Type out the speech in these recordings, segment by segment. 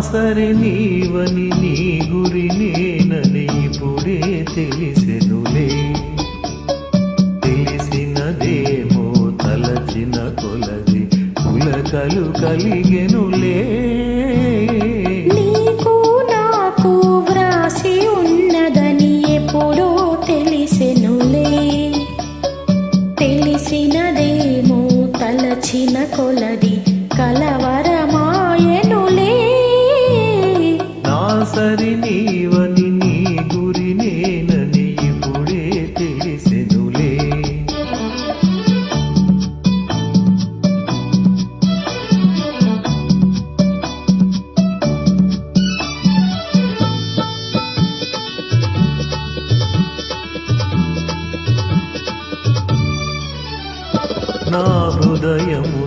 సరి నీవని నీ గురి నేనని ఇప్పుడే తెలిసెనులే. తెలిసినదేమో తలచిన కొలది కులకలు కలిగెనులే. నీకు తెలిసినదేమో తలచిన కొలది కలవా నా హృదయము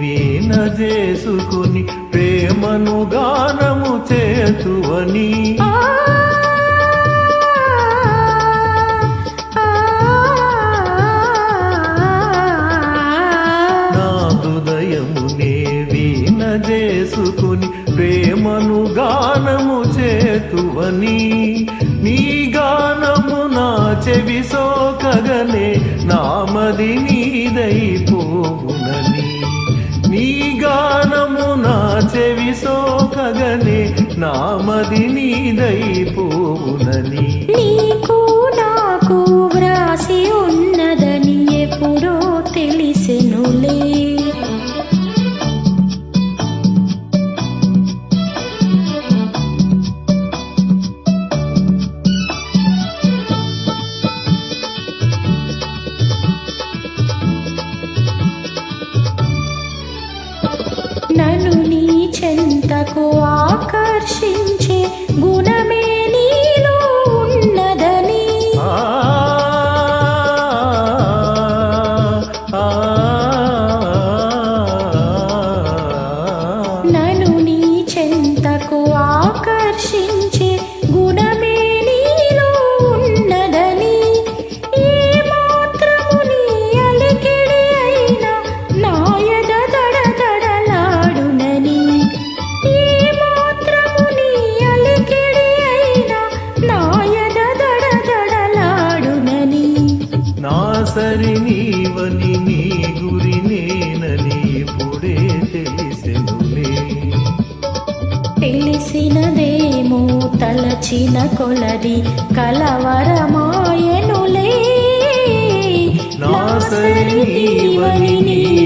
వీణ చేసుకుని ప్రేమను గానము చేతువని నా హృదయము వీణ చేసుకుని ప్రేమను గానము చేతువని నీ గానము నా చెవి సోకగనే నామది నీ చెవి సోకగనే నామది నీదై పోవునని సరి నీవని నీ గురి నేనని ఇప్పుడే తెలిసెనులే. తెలిసినదేమో తలచిన కొలది కలవరమాయనులే. నా సరి నీవని నీ